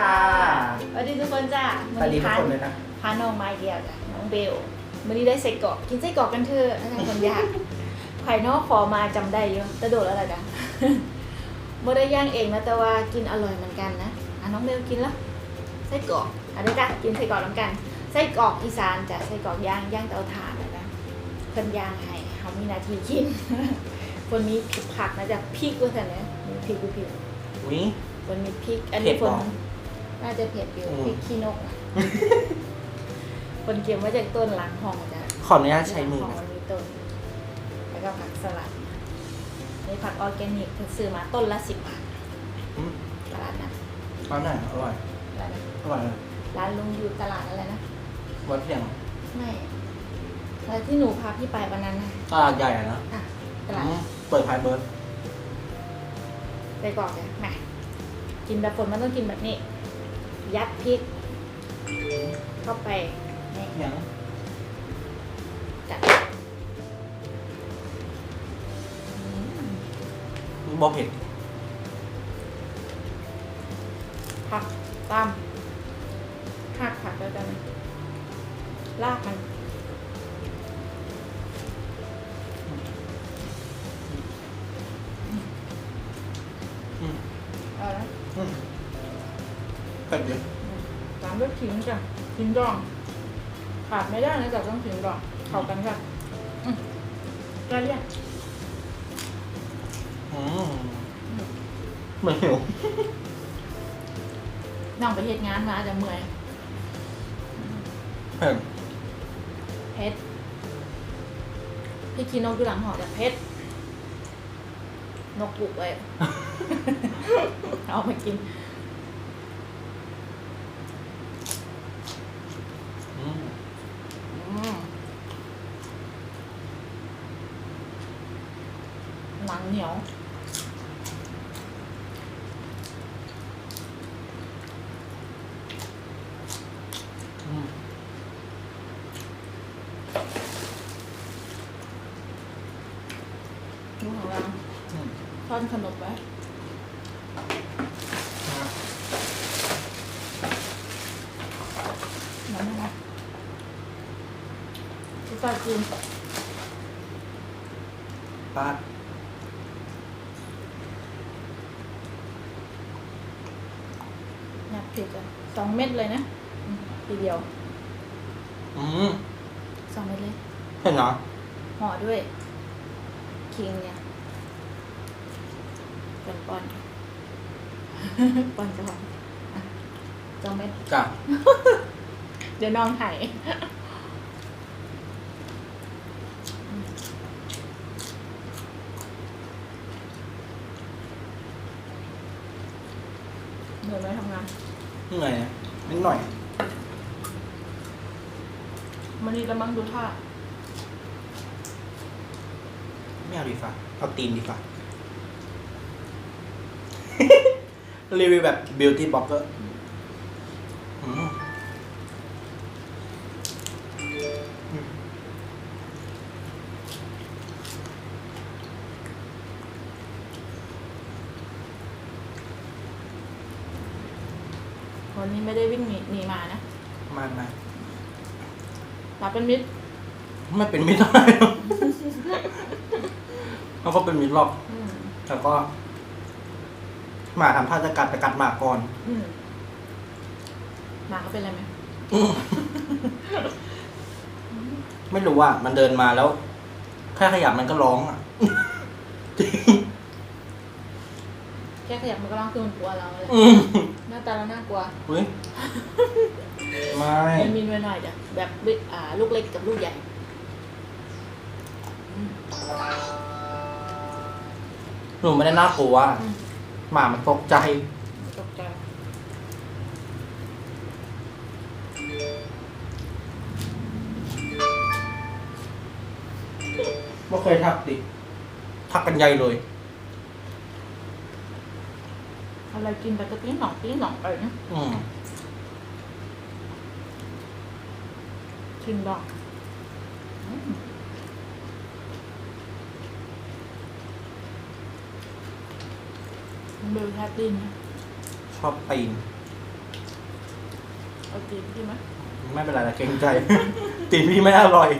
ค่ะสวัสดีทุกคนจ้าสวัสดีทุกคนเลยนะพาน้องมาอีกแล้วจ้ะน้องเบลวันนี้ได้ใส่กรอกกินไส้กรอกกันเถอะอาจารย์คนยากไข่นอกขอมาจำได้อยู่แต่โดดแล้วล่ะจ้ะบ่ได้ย่างเองนะแต่ว่ากินอร่อยเหมือนกันนะอะน้องเบลกินแล้วไส้กรอกเอันนี้จ้ะกินไส้กรอกน้ำกันไส้กรอกอีสานจ้ะไส้กรอกย่างย่างเตาถ่านนะจ๊ะเพิ่นย่างให้เขามีหนาทีกินคนนี้ผักนะจ๊ะพริกว่าแต่เนี่ยมีพริกดูพริกวิคนมีพริกอันเผ็นี้ดคเหรนอ น่าจะเผ็ดอยู่อืมพริกขี้นกอะคนเก็บมาจากต้นหลังห้องจ้ะขออนุญาตใช้มือหลังห้องนะ มันมีต้น แล้วก็ผักสลัดนี่ผักออร์แกนิกซื้อมาต้นละสิบบาทอืม ตลาดนะร้านไหนอร่อยร้านนะอร่อยเลยร้านลุงอยู่ตลาดอะไรนะ วัดเพียงไม่ร้านที่หนูพาพี่ไปวันนั้นนะตลาดใหญ่อะนะอะตลาดอืมเปิดพายเบิร์ดไปก่อนเลยแหมกินแบบฝนมันต้องกินแบบนี้ ยัดพริก เข้าไปนี่ยังจัดอืมบอเผ็ดผักตามหักผักแล้วกันลากมันอืมเอาละอืม เผ็ดดิตามด้วยขิงจ้ะขิงดองขาดไม่ได้นะจ๊ะต้องขิงดองเข้ากันค่ะอืมได้เรียกอืมเหมือนหิวน้องไปเฮ็ดงานมาจะเมื่อยเผ็ดเพชรพี่กินนกอยู่หลังหอแต่เพชรนกปลุกไว้เอามากิน อืม อืมหนังเหนียว อืม ดูของเรา อืม ซ่อนขนมไว้ น้ำมันพี่ฟ้ากินปาดอยากผิดอะสองเม็ดเลยนะอืมทีเดียวอืมสองเม็ดเลยเผ็ดเนาะห่อด้วยคิงเนี่ยเป็นป้อนป้อนจะหอมอะสองเม็ด จ้ะ เดี๋ยวน้องไห้เหนื่อยไหมทำงานเหนื่อยนะนิดหน่อยมันนี่ละมั้งดูท่าไม่เอาดีฟ้าเอาตีนดีฟ้ารีวิวแบบ beauty blogger เป็นมิตรไม่เป็นมิตรได้หรอกเขาก็เป็นมิตรหรอก อืมแต่ก็หมาทำท่าจะกัดแต่กัดหมาก่อน อืมหมาเขาเป็นอะไรไหมไม่รู้ว่า มันเดินมาแล้วแค่ขยับมันก็ร้องอะจริงแค่ขยับมันก็ร้องคือมันกลัวเราแหละอืมหน้าตาเราน่ากลัว อุ้ย ไม่ มันมีหน่อยๆจ้ะแบบบิ๊กอ่าลูกเล็กกับลูกใหญ่อืมหนูไม่ได้น่ากลัวอืมหมามันตกใจ ตกใจไม่เคยทักดิ ทักกันใหญ่เลย อะไรกินไปก็ติ้งหนองติ้งหนองไปนะอืม กินดอกอืมมันเบลแทบดินนะชอบตีน เอาตีนพี่ไหมไม่เป็นไรนะเกรงใจ ตีนพี่ไม่อร่อย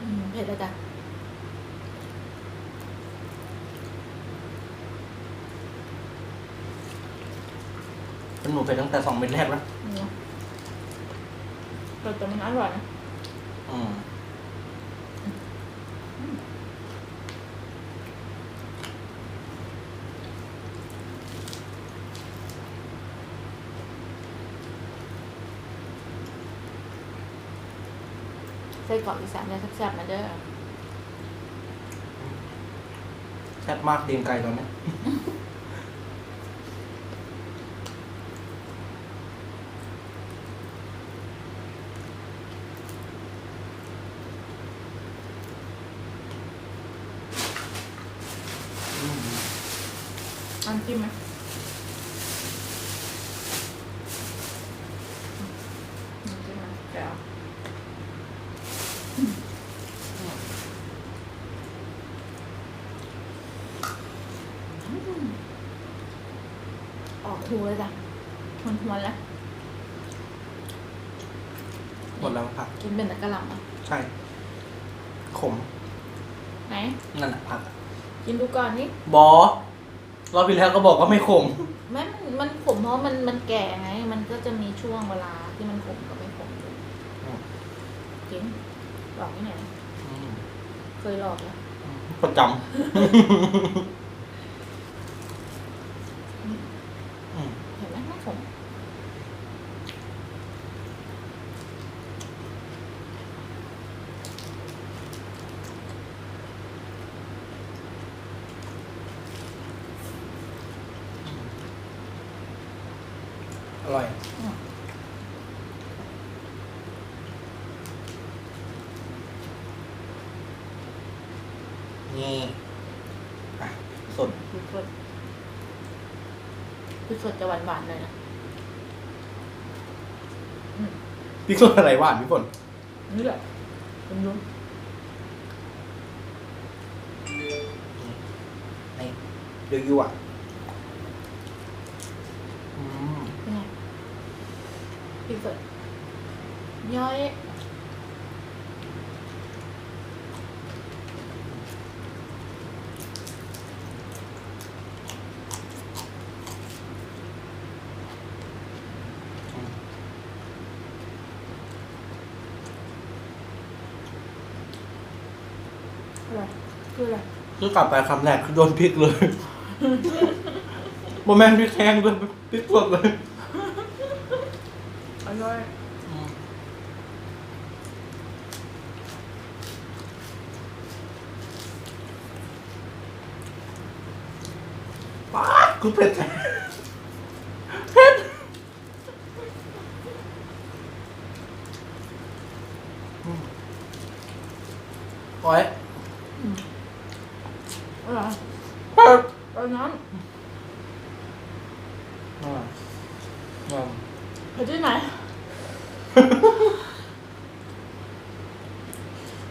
อืมเผ็ดแล้วจ้ะ เป็นหมูเผ็ดตั้งแต่สองเม็ดแรกแล้วอืมแต่แต่มันอร่อยนะอืมไส้กรอกอีสานเนี่ยแซ่บๆมาเด้อแซ่บมากตีนไก่ตอนนี้อื อันจิ้มไหมน้ำจิ้มไหมเดี๋ยวออกทูเลยจ้ะทนทวนๆแล้ว หมดแล้วผัก กินเป็นแต่กระหล่ำอะ ใช่ ขม ไหน นั่นแหละผักอะกินดูก่อนนี่บอ รอบที่แล้วก็บอกว่าไม่ขมแม่มันมันขมเพราะมันมันแก่ไง มันก็จะมีช่วงเวลาที่มันขมกับไม่ขมอยู่อืม จริงหลอกที่ไหนอืมเคยหลอกแล้วประจำอืมเห็นไหมไม่ขม ร่อยอืมนี่อะสดพริกสดพริกสดจะหวานหวานๆเลยนะอืมพี่สดอะไรหวานพี่ฝนนี่แหละเป็นยุ่งนี่เดือดยูอะ อืมเป็นไง พริกสดย้อยอะไรคืออะไรคือกลับไปคำแรกคือโดนพริกเลย โมแมนพริกแห้งด้วยพริกสดเลยอ ร่อยอืมป๊าดคือเผ็ดแท้เผ็ดอืมโอ้ยอืมอร่อยเผ็ดเอาน้อ่าอ่าำไปที่ไหน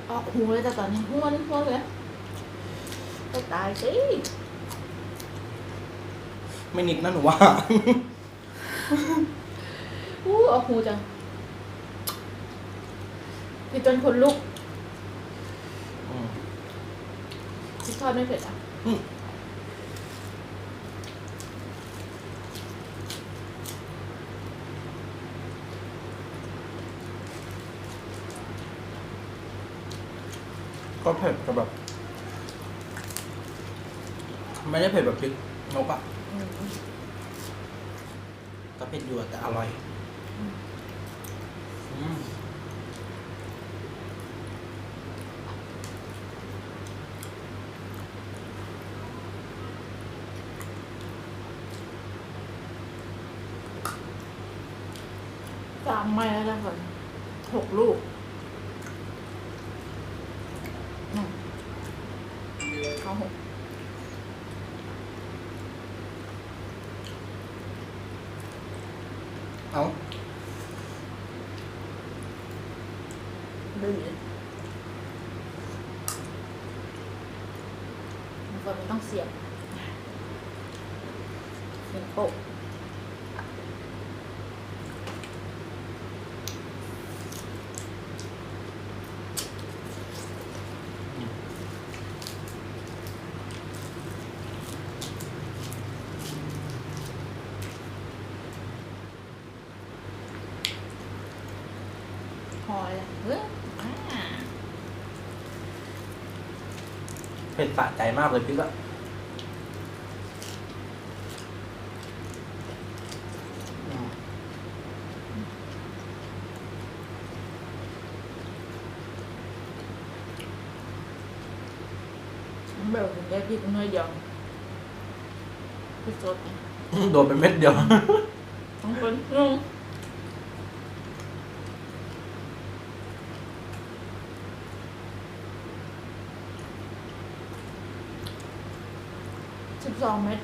ออกหูเลยแต่ตอนนี้ห้วนห้วนเลยไปตายสิไม่นิดนะหนูว่าอู้ออกหูจังพี่จนขนลุกอืมพี่ทอดไม่เผ็ดอะ ก็เผ็ดแต่แบบ ไม่ได้เผ็ดแบบพริกนกอะอืมแต่เผ็ดอยู่อะแต่อร่อยอืมอืมสามไม้แล้วจ้ะก่อนหกลูกอืมเอาหก เอา ดื้อมันก็ไม่ต้องเสียบเสียบโป๊ะ ผ็ด สะใจมากเลยพริกอะอืมเบลถึงได้พริกน้อยเดียวพริกสดนะโดนเป็นเม็ดเดียวทั้งคนนุ่ง องเม็ด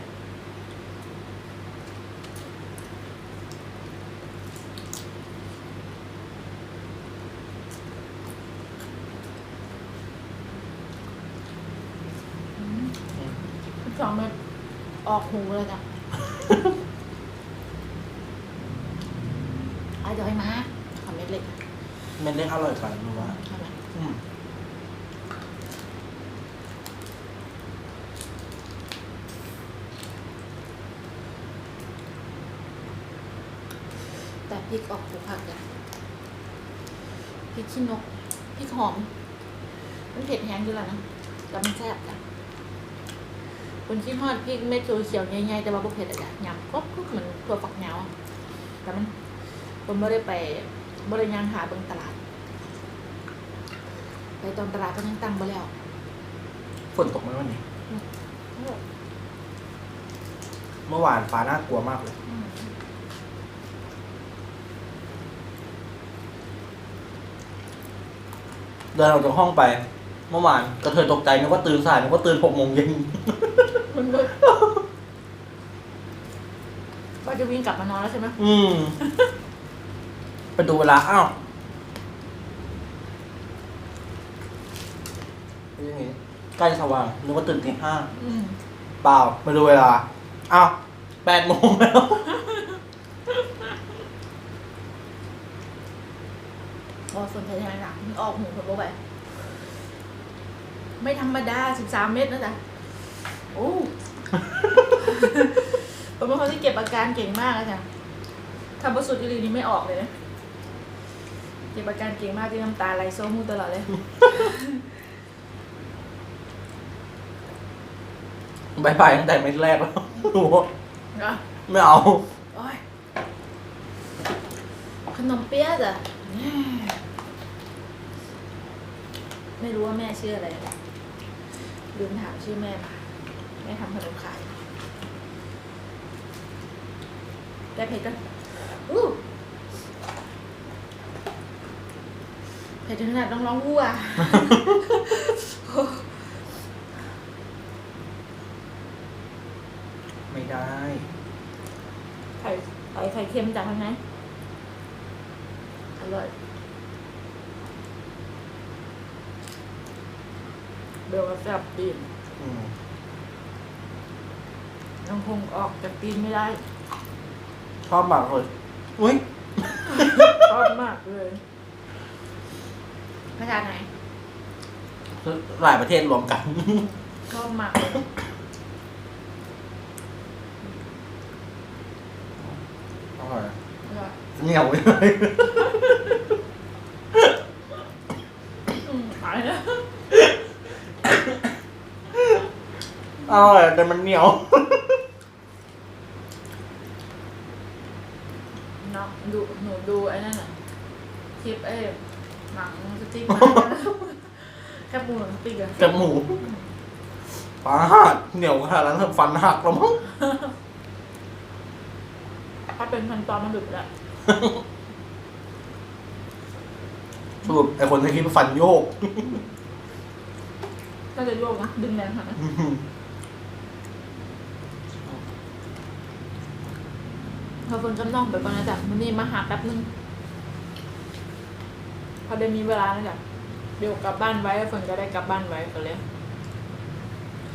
สองเม็ดออกหูเลยจ้ะอาจอยมาขอเม็ดเล็ก เม็ดเล็กอร่อยกว่าหนูว่า ใช่ไหม อืม แต่ พริกออกผูผักจ้ะพริกขี้นกพริกหอมมันเผ็ดแห้งด้วยล่ะนะแต่มันแซ่บจ้ะคนที่ทอดพริกเม็ดเขียวๆใหญ่ๆแต่ว่าบ่เผ็ดอะจ้ะยำก็ก็เหมือนถั่วฝักยาวอะแต่มันผมไม่ได้ไปบริยางหาเบิ่งตลาด ไปตอนตลาดก็ยังตั้งบ่แล้วฝนตกไหมวันนี้ เมื่อวานฟ้าน่ากลัวมากเลย อืม เดินออกจากห้องไป เมื่อวานกระเทยตกใจนึกว่าตื่นสายนึกว่าตื่นหกโมงเย็น มันก็ก็จะวิ่งกลับมานอนแล้วใช่ไหมอืม ไปดูเวลาอ้าวเป็นอย่างงี้ใกล้สว่างนึกว่าตื่นตีห้าอืม เปล่า มาดูเวลาอ้าวแปดโมงแล้ว อสนใจยังไงล่ะมันออกหูผมบอกไปไม่ธรรมดาสิบสามเม็ดนะจ๊ะโอ้ผมเป็นคนที่เก็บอาการเก่งมากนะจ๊ะคำว่าสุดอีหลีนี้ไม่ออกเลยนะเก็บอาการเก่งมากที่น้ำตาไหลโซมูตลอดเลย บายบายตั้งแต่เม็ดแรกแล้วโอ้โหอะไม่เอา โอ้ยขนมเปี๊ยะจ้ะ ไม่รู้ว่าแม่ชื่ออะไรลืมถามชื่อแม่มาแม่ทำขนมขายได้เผ็ดกันอู้เผ็ดถึงขนาดต้องร้องวู้อะไม่ได้ไข่ไข่ไข่เค็มจากทางไหนอร่อย เบลว่าแซ่บดีนอืมยังคงออกจากตีนไม่ได้ชอบมากเลยอุ้ยชอบมากเลย ภาษาไหนหลายประเทศรวมกัน ชอบมากเลยอร่อยอร่อยเหนียวเลย อืมขายนะ อร่อยแต่มันเหนียว เนาะดูหนูดูไอ้นั่นน่ะคลิปไอ้หนังสติ๊กมาแคบหมูหนังสติ๊กอะกับหมูปลาหักเหนียวขนาดนั้นฟันหักแล้วมั้งถ้าเป็นพันตอนมันดุดละสรุปไอคนที่คิดว่าฟันโยก ก็จะโยกนะดึงแรงขนาดนั้น พอคนจำนองไปก่อนนะจ๊ะมันนี่มาหาแป๊บนึง พอได้มีเวลานะจ๊ะเดี๋ยวกลับบ้านไว้ฝนก็ได้กลับบ้านไว้กันเลย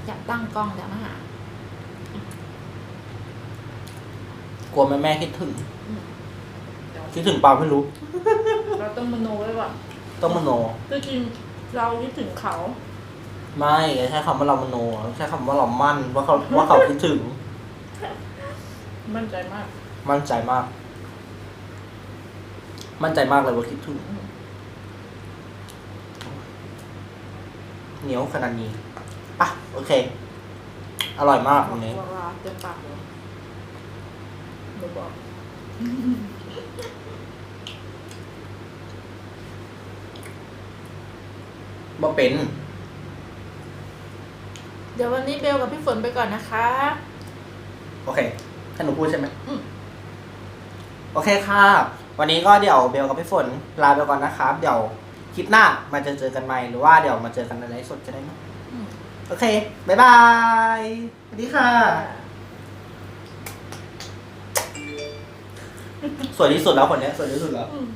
อยากตั้งกล้องจะมาหากลัวแม่แม่คิดถึงอืมเดี๋ยวคิดถึงเปล่าไม่รู้ เราต้องมโนไว้ก่อนต้องมโนก็จริงเราคิดถึงเขา ไม่ใช้คำว่าเรามโนใช้คำว่าเรามั่นว่าเขาว่าเขาคิดถึง มั่นใจมาก มั่นใจมาก มั่นใจมากเลยว่าคิดถึงอืมเหนียวขนาดนี้อะโอเค อร่อยมากวันนี้บอกว่าเต็มปากเลยหนูบอกบ่เป็น เดี๋ยววันนี้เบลกับพี่ฝนไปก่อนนะคะ โอเคให้หนูพูดใช่ไหมอืม โอเคค่ะ วันนี้ก็เดี๋ยวเบลกับพี่ฝนลาไปก่อนนะครับ เดี๋ยวคลิปหน้ามาเจอเจอกันใหม่หรือว่าเดี๋ยวมาเจอกันในไลฟ์สดก็ได้นะอืมโอเค บ๊ายบาย สวัสดีค่ะ สวยที่สุดแล้วคนเนี้ยสวยที่สุดแล้วอืม